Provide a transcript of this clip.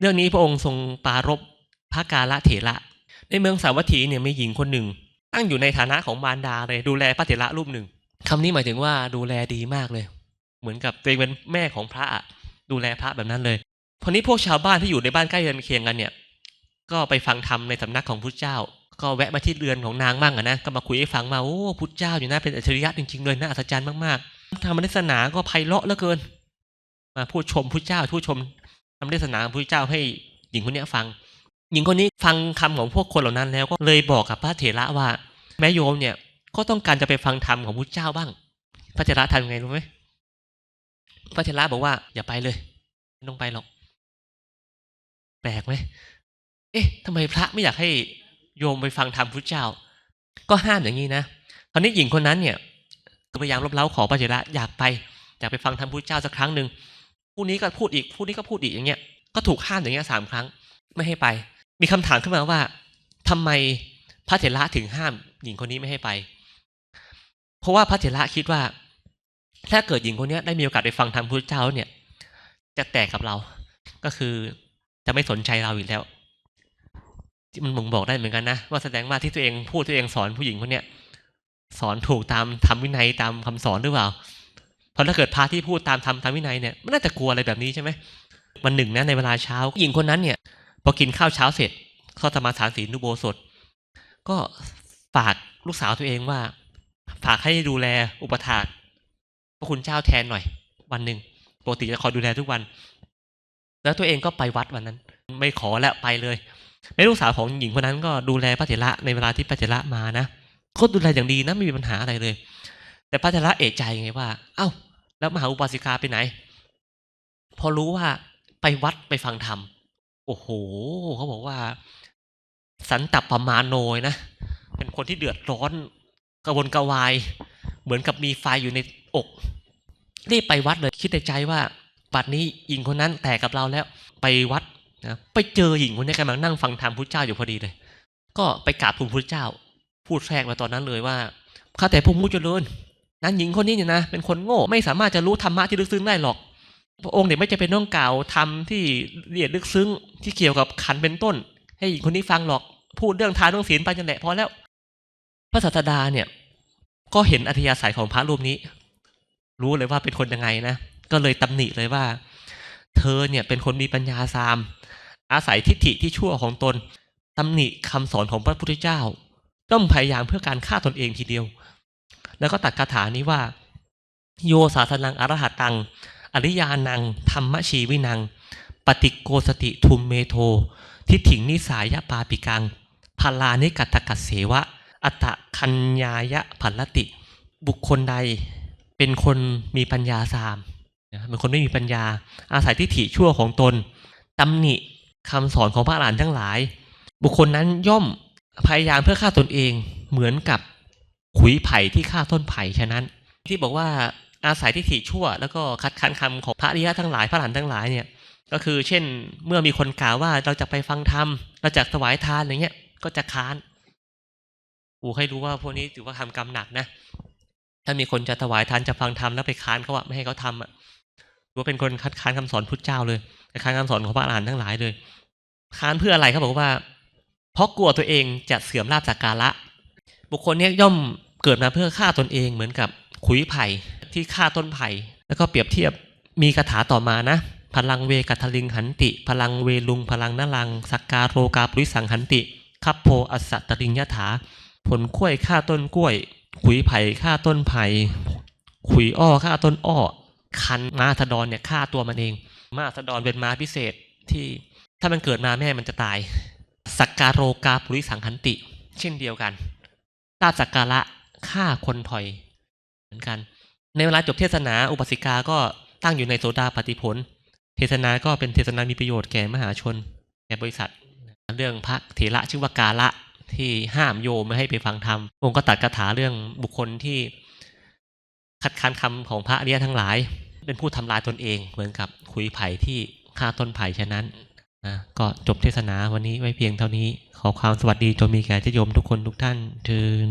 เรื่องนี้พระองค์ทรงปรารบพระกาละเถระ ในเมืองสาวัตถีเนี่ยมีหญิงคนหนึ่ง ตั้งอยู่ในฐานะของมารดาเลยดูแลพระเถระรูปหนึ่งคำนี้หมายถึงว่าดูแลดีมากเลย เหมือนกับตัวเองเป็นแม่ของพระดูแลพระแบบนั้นเลยพอนี้พวกชาวบ้านที่อยู่ในบ้านใกล้เรือนเคียงกันเนี่ย ก็ไปฟังธรรมในสำนักของพุทธเจ้า ก็แวะมาที่เรือนของนางบ้างนะก็มาคุยให้ฟังมาโอ้พุทธเจ้าอยู่นะเป็นอัจฉริยะจริงๆเลยน่าอัศจรรย์มากๆธรรมเทศนาก็ไพเราะเหลือเกิน มาพูดชมพุทธเจ้าพูดชม ธรรมเทศนาของพุทธเจ้าให้หญิงคนนี้ฟัง หญิงคนนี้ฟังคำของพวกคนเหล่านั้นแล้วก็เลยบอกกับพระเถระว่า แม่โยมเนี่ยก็ต้องการจะไปฟังธรรมของพุทธเจ้าบ้าง พระเถระทำไงรู้ไหมพระเถระบอกว่า อย่าไปเลยไม่ต้องไปหรอก แปลกไหมเอ๊ะทำไมพระไม่อยากให้โยมไปฟังธรรมพุทธเจ้า ก็ห้ามอย่างนี้นะคราวนี้หญิงคนนั้นเนี่ยก็พยายามรบเร้าขอพระเถระอยากไปอยากไปฟังธรรมพุทธเจ้าสักครั้งหนึ่ง ผู้นี้ก็พูดอีก ผู้นี้ก็พูดอีกอย่างเงี้ย ก็ถูกห้ามอย่างเงี้ยสามครั้ง ไม่ให้ไป มีคำถามขึ้นมาว่าทำไมพระเถระถึงห้ามหญิงคนนี้ไม่ให้ไป เพราะว่าพระเถระคิดว่า ถ้าเกิดหญิงคนนี้ได้มีโอกาสไปฟังธรรมพุทธเจ้าเนี่ย จะแตกกับเรา ก็คือจะไม่สนใจเราอีกแล้วมันบ่งบอกได้เหมือนกันนะว่าแสดงว่าที่ตัวเองพูดตัวเองสอนผู้หญิงคนเนี้ยสอนถูกตามธรรมวินัยตามคำสอนหรือเปล่า พราะถ้าเกิดพระที่พูดตามธรรมธรรมวินัยเนี่ยมันน่าจะกลัวอะไรแบบนี้ใช่ไหมวันหนึ่งนะในเวลาเช้าหญิงคนนั้นเนี่ยพอกินข้าวเช้าเสร็จเข้าสมาทานศีลนุโบสถ ก็ฝากลูกสาวตัวเองว่า ฝากให้ดูแลอุปถากพระคุณเจ้าแทนหน่อย วันหนึ่งปกติจะคอยดูแลทุกวัน แล้วตัวเองก็ไปวัดวันนั้น ไม่ขอแล้วไปเลยแม่ลูกสาวของหญิงคนนั้นก็ดูแลพระเถระในเวลาที่พระเถระมานะก็ดูแลอย่างดีนะไม่มีปัญหาอะไรเลย แต่พระเถระเอะใจไงว่า เอ้า แล้วมหาอุบาสิกาไปไหน พอรู้ว่าไปวัดไปฟังธรรม โอ้โหเขาบอกว่า สันตับประมาโนยนะ เป็นคนที่เดือดร้อนกระวนกระวาย เหมือนกับมีไฟอยู่ในอกรีบไปวัดเลยคิดในใจว่าบัดนี้หญิงคนนั้นแตกกับเราแล้วไปวัดนะไปเจอหญิงคนนี้กำลังนั่งฟังธรรมพุทธเจ้าอยู่พอดีเลย ก็ไปกราบทูลพุทธเจ้า พูดแทรกมาตอนนั้นเลยว่าข้าแต่พระมุจเจริญ นั้นหญิงคนนี้เนี่ยนะเป็นคนโง่ไม่สามารถจะรู้ธรรมะที่ลึกซึ้งได้หรอก พระองค์เนี่ยไม่จะเป็นต้องกล่าวทำที่ละเอียดลึกซึ้งที่เกี่ยวกับขันเป็นต้น ให้หญิงคนนี้ฟังหรอก พูดเรื่องทานเรื่องศีลไปจนแหละพอแล้ว พระศาสดาเนี่ย ก็เห็นอัธยาศัยของพระรูปนี้ รู้เลยว่าเป็นคนยังไงนะก็เลยตำหนิเลยว่า เธอเนี่ยเป็นคนมีปัญญาซาม อาศัยทิฏฐิที่ชั่วของตนตำหนิคำสอนของพระพุทธเจ้า ต้องพยายามเพื่อการฆ่าตนเองทีเดียว แล้วก็ตัดคาถานี้ว่า โยสาสนังอรหัตตัง อริยานัง ธรรมชีวินัง ปฏิโกสติทุมเมโท ทิถิงนิสายปาปิกังพาลานิกัตกัสเสวะ อัตคัญญายะผัลติ บุคคลใดเป็นคนมีปัญญาสามนะเป็นคนไม่มีปัญญา อาศัยทิฏฐิชั่วของตนตำหนิคำสอนของพระอรหันต์ทั้งหลาย บุคคลนั้นย่อมพยายามเพื่อฆ่าตนเองเหมือนกับ ขุยไผ่ที่ฆ่าต้นไผ่ฉะนั้น ที่บอกว่าอาศัยทิฏฐิชั่ว แล้วก็คัดค้านคำของพระริยะทั้งหลายพระอรหันทั้งหลายเนี่ยก็คือเช่นเมื่อมีคนกล่าวว่าเราจะไปฟังธรรมเราจะถวายทานอย่างเงี้ยก็จะค้านอูให้รู้ว่าพวกนี้ถือว่าทำกรรมหนักนะถ้ามีคนจะถวายทานจะฟังธรรมแล้วไปค้านเขาอะไม่ให้เขาทำอะถือว่าเป็นคนคัดค้านคำสอนพุทธเจ้าเลยคัดค้านคำสอนของพระอรหันต์ทั้งหลายเลย ค้านเพื่ออะไรเขาบอกว่า เพราะกลัวตัวเองจะเสื่อมลาภจากกาละ บุคคลนี้ย่อมเกิดมาเพื่อฆ่าตนเองเหมือนกับขุยไผ่ที่ฆ่าต้นไผ่แล้วก็เปรียบเทียบมีคาถาต่อมานะ พลังเวกัทลิงหันติ พลังเวลุง พลังนลังสักการโรกาปริสังหันติคัพโพอัสสะตริงยถา ผลกล้วยฆ่าต้นกล้วย ขุยไผ่ฆ่าต้นไผ่ขุยอ้อฆ่าต้นอ้อ คันม้าทดอนเนี่ยฆ่าตัวมันเองม้าทดอนเป็นม้าพิเศษที่ถ้ามันเกิดมาแม่มันจะตายสักการโรกาปุริสังหันติ เช่นเดียวกัน ลาบสักการะฆ่าคนถอย เหมือนกัน ในเวลาจบเทศนาอุปสิกาก็ตั้งอยู่ในโสดาปฏิผล เทศนาก็เป็นเทศนามีประโยชน์แก่มหาชน แก่บริษัท เรื่องพระเถระชื่อว่ากาละที่ห้ามโยมไม่ให้ไปฟังธรรมองค์ก็ตัดคาถาเรื่องบุคคลที่คัดค้านคำของพระอริยทั้งหลาย เป็นผู้ทำลายตนเองเหมือนกับขุยไผ่ที่ฆ่าต้นไผ่ฉะนั้น นะก็จบเทศนาวันนี้ไว้เพียงเท่านี้ ขอความสวัสดีจงมีแก่เจ้าโยมทุกคนทุกท่านเทิน